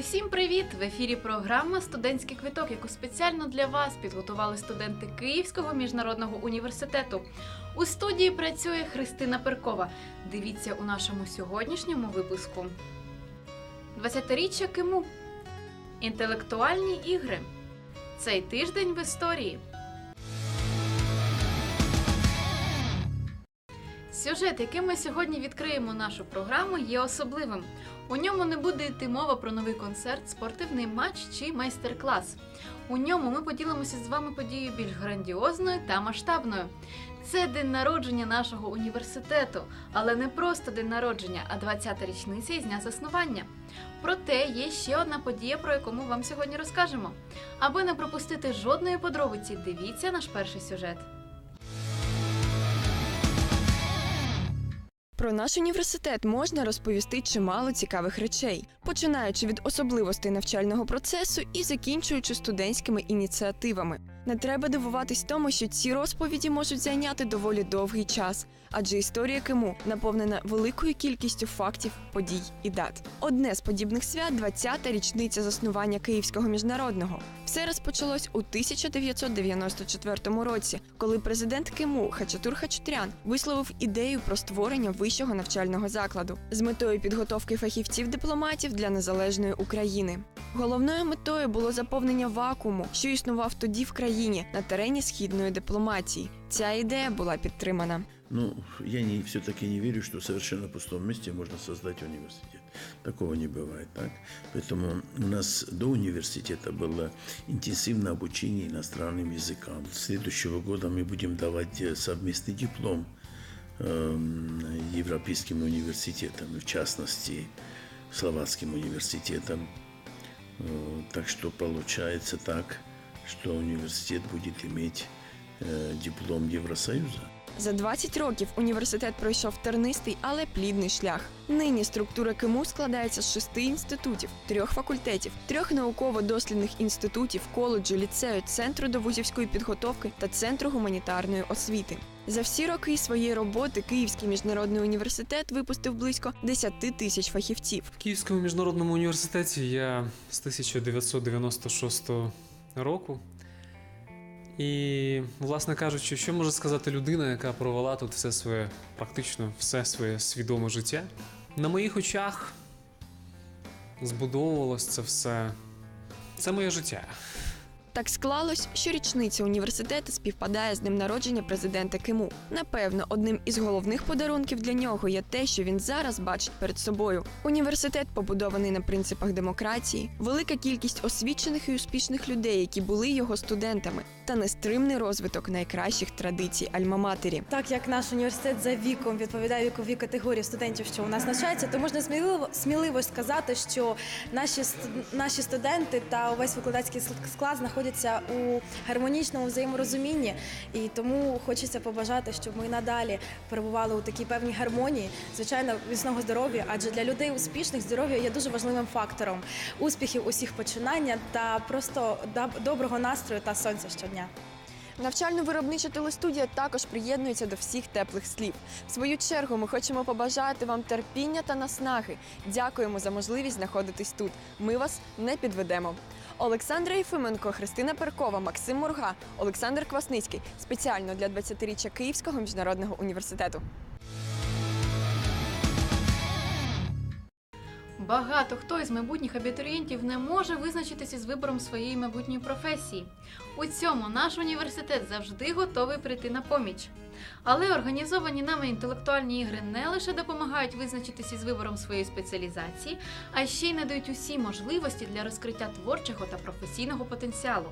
Усім привіт! В ефірі програма Студентський квиток, яку спеціально для вас підготували студенти Київського міжнародного університету. У студії працює Христина Перкова. Дивіться у нашому сьогоднішньому випуску. 20-річчя Киму. Інтелектуальні ігри. Цей тиждень в історії. Сюжет, яким ми сьогодні відкриємо нашу програму, є особливим. У ньому не буде йти мова про новий концерт, спортивний матч чи майстер-клас. У ньому ми поділимося з вами подією більш грандіозною та масштабною. Це день народження нашого університету, але не просто день народження, а 20-та річниця із дня заснування. Проте є ще одна подія, про яку ми вам сьогодні розкажемо. Аби не пропустити жодної подробиці, дивіться наш перший сюжет. Про наш університет можна розповісти чимало цікавих речей, починаючи від особливостей навчального процесу і закінчуючи студентськими ініціативами. Не треба дивуватись тому, що ці розповіді можуть зайняти доволі довгий час, адже історія Киму наповнена великою кількістю фактів, подій і дат. Одне з подібних свят 20-та річниця заснування Київського міжнародного. Все розпочалось у 1994 році, коли президент Киму Хачатур Хачатрян висловив ідею про створення вищого навчального закладу з метою підготовки фахівців-дипломатів для незалежної України. Головною метою було заповнення вакууму, що існував тоді в країні на терені східної дипломатії. Ця ідея була підтримана. Ну, я не, все-таки не верю, что в совершенно пустом месте можно создать университет. Такого не бывает, так? Поэтому у нас до университета было интенсивное обучение иностранным языкам. С следующего года мы будем давать э, совместный диплом эм, европейским университетам, в частности, словацким университетам. Э, Так что получается так, что университет будет иметь э, диплом Евросоюза. За 20 років університет пройшов тернистий, але плідний шлях. Нині структура КИМУ складається з шести інститутів, трьох факультетів, трьох науково-дослідних інститутів, коледжу, ліцею, центру довузівської підготовки та центру гуманітарної освіти. За всі роки своєї роботи Київський міжнародний університет випустив близько 10 тисяч фахівців. В Київському міжнародному університеті я з 1996 року. І, власне кажучи, що може сказати людина, яка провела тут все своє, практично все своє свідоме життя. На моїх очах збудовувалось це все. Це моє життя. Так склалось, що річниця університету співпадає з днем народження президента Киму. Напевно, одним із головних подарунків для нього є те, що він зараз бачить перед собою. Університет побудований на принципах демократії, велика кількість освічених і успішних людей, які були його студентами, та нестримний розвиток найкращих традицій Альма-Матері. Так як наш університет за віком відповідає віковій категорії студентів, що у нас навчаються, то можна сміливо сміливо сказати, що наші наші студенти та увесь викладацький ск- склад знаходяться у гармонічному взаєморозумінні, і тому хочеться побажати, щоб ми надалі перебували у такій певній гармонії, звичайно, міцного здоров'я, адже для людей успішних здоров'я є дуже важливим фактором успіхів усіх починання та просто доброго настрою та сонця щодня. Навчально-виробнича телестудія також приєднується до всіх теплих слів. В свою чергу ми хочемо побажати вам терпіння та наснаги. Дякуємо за можливість знаходитись тут. Ми вас не підведемо. Олександра Єфименко, Христина Перкова, Максим Мурга, Олександр Квасницький спеціально для 20-річчя Київського міжнародного університету. Багато хто із майбутніх абітурієнтів не може визначитися з вибором своєї майбутньої професії. У цьому наш університет завжди готовий прийти на поміч. Але організовані нами інтелектуальні ігри не лише допомагають визначитися з вибором своєї спеціалізації, а ще й надають усі можливості для розкриття творчого та професійного потенціалу.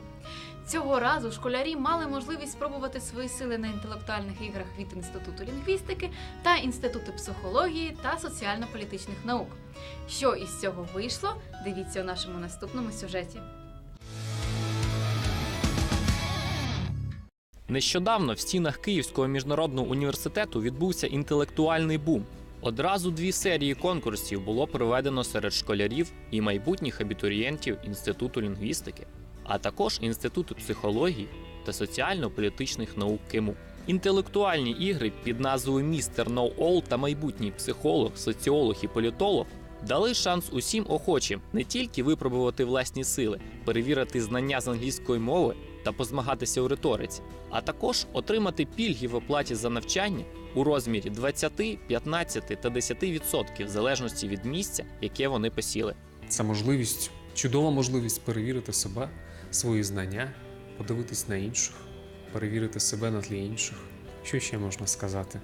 Цього разу школярі мали можливість спробувати свої сили на інтелектуальних іграх від Інституту лінгвістики та Інституту психології та соціально-політичних наук. Що із цього вийшло, дивіться у нашому наступному сюжеті. Нещодавно в стінах Київського міжнародного університету відбувся інтелектуальний бум. Одразу дві серії конкурсів було проведено серед школярів і майбутніх абітурієнтів Інституту лінгвістики, а також Інституту психології та соціально-політичних наук КИМУ. Інтелектуальні ігри під назвою Містер Ноу Ол та майбутній психолог, соціолог і політолог дали шанс усім охочим не тільки випробувати власні сили, перевірити знання з англійської мови та позмагатися у риториці, а також отримати пільги в оплаті за навчання у розмірі 20, 15 та 10% в залежності від місця, яке вони посіли. Це можливість, чудова можливість перевірити себе, свої знання, подивитись на інших, перевірити себе на тлі інших. Що ще можна сказати?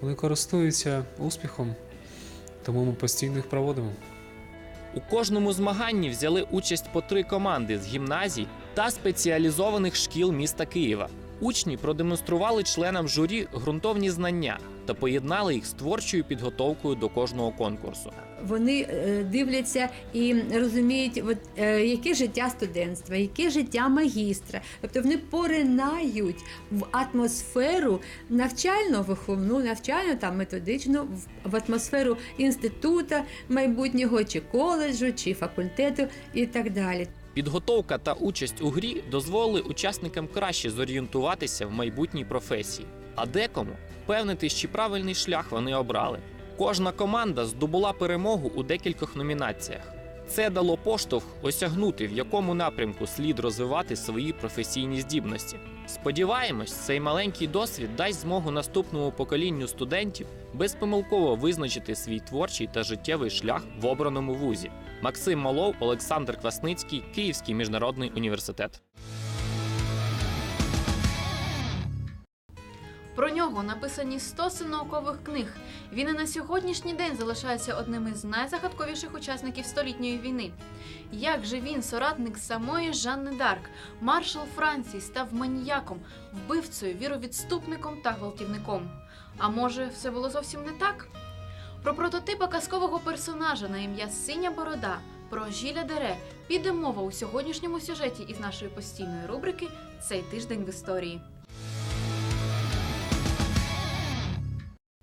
Вони користуються успіхом, тому ми постійно їх проводимо. У кожному змаганні взяли участь по три команди з гімназій та спеціалізованих шкіл міста Києва. Учні продемонстрували членам журі ґрунтовні знання та поєднали їх з творчою підготовкою до кожного конкурсу. Вони е, дивляться і розуміють, от, е, яке життя студентства, яке життя магістра. Тобто вони поринають в атмосферу навчально-виховну, навчально там методичну, в- в атмосферу інститута майбутнього, чи коледжу, чи факультету і так далі. Підготовка та участь у грі дозволили учасникам краще зорієнтуватися в майбутній професії, а декому впевнитись, чи правильний шлях вони обрали. Кожна команда здобула перемогу у декількох номінаціях. Це дало поштовх осягнути, в якому напрямку слід розвивати свої професійні здібності. Сподіваємось, цей маленький досвід дасть змогу наступному поколінню студентів безпомилково визначити свій творчий та життєвий шлях в обраному вузі. Максим Малов, Олександр Квасницький, Київський міжнародний університет. Про нього написані стоси наукових книг. Він і на сьогоднішній день залишається одним із найзагадковіших учасників столітньої війни. Як же він, соратник самої Жанни Дарк, маршал Франції, став маніяком, вбивцею, віровідступником та гвалтівником? А може, все було зовсім не так? Про прототипа казкового персонажа на ім'я Синя Борода, про Жіля Дере піде мова у сьогоднішньому сюжеті із нашої постійної рубрики Цей тиждень в історії.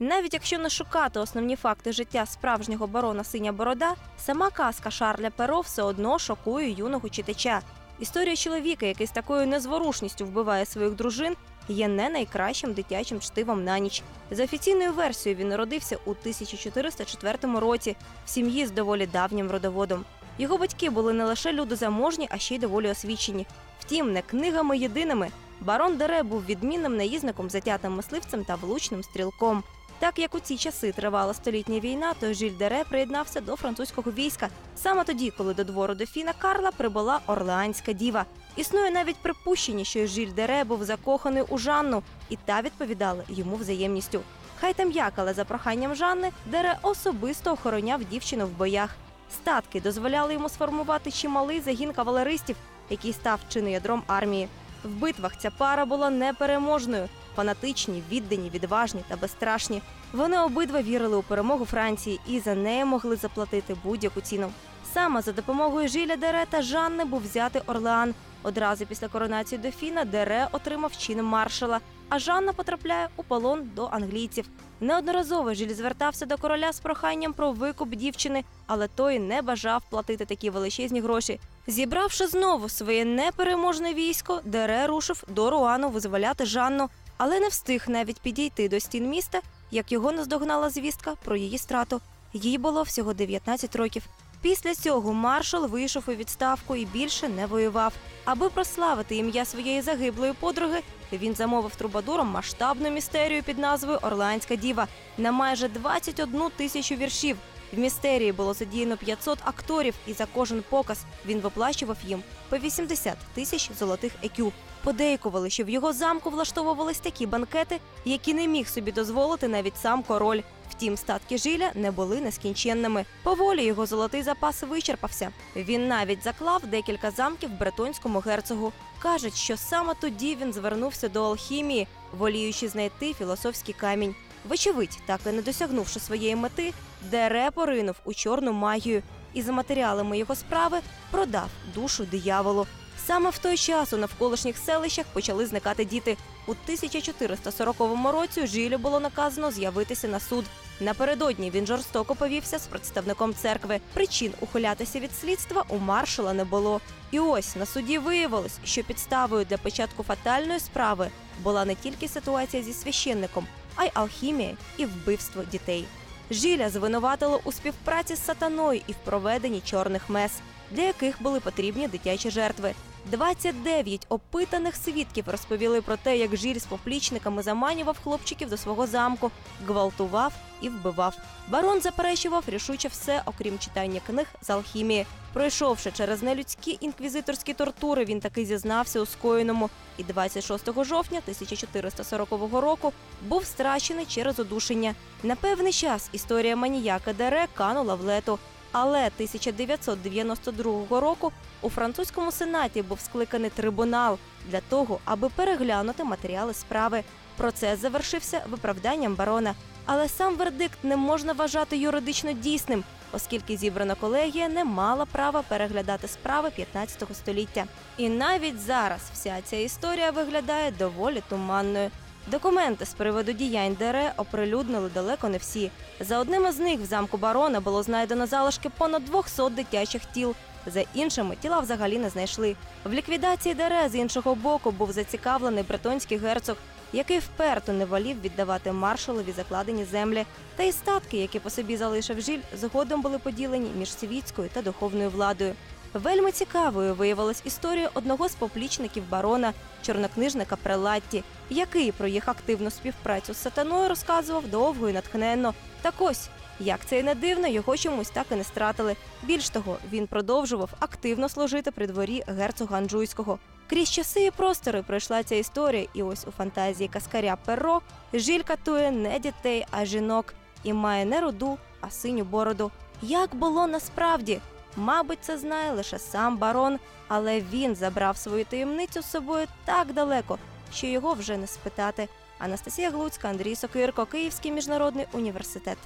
Навіть якщо не шукати основні факти життя справжнього барона Синя Борода, сама казка Шарля Перо все одно шокує юного читача. Історія чоловіка, який з такою незворушністю вбиває своїх дружин, є не найкращим дитячим чтивом на ніч. За офіційною версією, він народився у 1404 році в сім'ї з доволі давнім родоводом. Його батьки були не лише люди заможні, а ще й доволі освічені. Втім, не книгами єдиними. Барон Дере був відмінним наїзником, затятим мисливцем та влучним стрілком. Так як у ці часи тривала столітня війна, то Жиль Дере приєднався до французького війська саме тоді, коли до двору дофіна Карла прибула орлеанська діва. Існує навіть припущення, що Жиль Дере був закоханий у Жанну, і та відповідала йому взаємністю. Хай там як, але за проханням Жанни Дере особисто охороняв дівчину в боях. Статки дозволяли йому сформувати чималий загін кавалеристів, який став чиноядром армії. В битвах ця пара була непереможною. Фанатичні, віддані, відважні та безстрашні. Вони обидва вірили у перемогу Франції і за неї могли заплатити будь-яку ціну. Саме за допомогою Жиля Дере та Жанни був взятий Орлеан. Одразу після коронації дофіна Дере отримав чин маршала, а Жанна потрапляє у полон до англійців. Неодноразово Жиль звертався до короля з проханням про викуп дівчини, але той не бажав платити такі величезні гроші. Зібравши знову своє непереможне військо, Дере рушив до Руану визволяти Жанну, але не встиг навіть підійти до стін міста, як його наздогнала звістка про її страту. Їй було всього 19 років. Після цього маршал вийшов у відставку і більше не воював. Аби прославити ім'я своєї загиблої подруги, він замовив трубадурам масштабну містерію під назвою Орлеанська діва на майже 21 тисячу віршів. В містерії було задіяно 500 акторів, і за кожен показ він виплачував їм по 80 тисяч золотих екю. Подейкували, що в його замку влаштовувались такі банкети, які не міг собі дозволити навіть сам король. Втім, статки жиля не були нескінченними. Поволі його золотий запас вичерпався. Він навіть заклав декілька замків бретонському герцогу. Кажуть, що саме тоді він звернувся до алхімії, воліючи знайти філософський камінь. Вочевидь, так і не досягнувши своєї мети, Дере поринув у чорну магію і за матеріалами його справи продав душу дияволу. Саме в той час у навколишніх селищах почали зникати діти. У 1440 році Жилю було наказано з'явитися на суд. Напередодні він жорстоко повівся з представником церкви. Причин ухилятися від слідства у маршала не було. І ось на суді виявилось, що підставою для початку фатальної справи була не тільки ситуація зі священником, а й алхімія і вбивство дітей. Жиля звинуватило у співпраці з сатаною і в проведенні чорних мес, для яких були потрібні дитячі жертви. 29 опитаних свідків розповіли про те, як Жиль з поплічниками заманював хлопчиків до свого замку, гвалтував і вбивав. Барон заперечував рішуче все, окрім читання книг з алхімії. Пройшовши через нелюдські інквізиторські тортури, він таки зізнався у скоєному і 26 жовтня 1440 року був страчений через удушення. На певний час історія маніяка Дере канула в лету. Але 1992 року у французькому сенаті був скликаний трибунал для того, аби переглянути матеріали справи. Процес завершився виправданням барона. Але сам вердикт не можна вважати юридично дійсним, оскільки зібрана колегія не мала права переглядати справи 15 століття. І навіть зараз вся ця історія виглядає доволі туманною. Документи з приводу діянь Дере оприлюднили далеко не всі. За одним із них в замку барона було знайдено залишки понад 200 дитячих тіл. За іншими тіла взагалі не знайшли. В ліквідації Дере з іншого боку був зацікавлений бретонський герцог, який вперто не волів віддавати маршалові закладені землі. Та й статки, які по собі залишив жиль, згодом були поділені між світською та духовною владою. Вельми цікавою виявилась історія одного з поплічників барона, чорнокнижника Прелатті, який про їх активну співпрацю з сатаною розказував довго і натхненно. Так ось, як це і не дивно, його чомусь так і не стратили. Більш того, він продовжував активно служити при дворі герцога Анджуйського. Крізь часи і простори пройшла ця історія, і ось у фантазії каскаря Перро жиль катує не дітей, а жінок, і має не руду, а синю бороду. Як було насправді? Мабуть, це знає лише сам барон, але він забрав свою таємницю з собою так далеко, що його вже не спитати. Анастасія Глуцька, Андрій Сокирко, Київський міжнародний університет.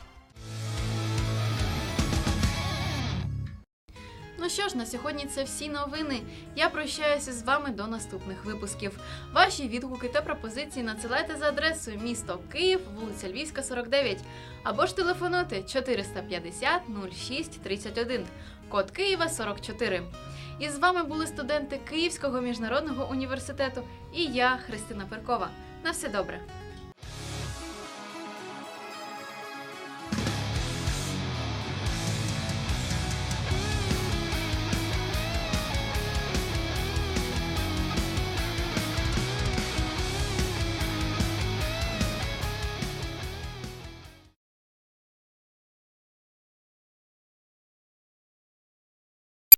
Ну що ж, на сьогодні це всі новини. Я прощаюся з вами до наступних випусків. Ваші відгуки та пропозиції надсилайте за адресою місто Київ, вулиця Львівська, 49, або ж телефонуйте 450 06 31, код Києва 44. І з вами були студенти Київського міжнародного університету і я, Христина Перкова. На все добре.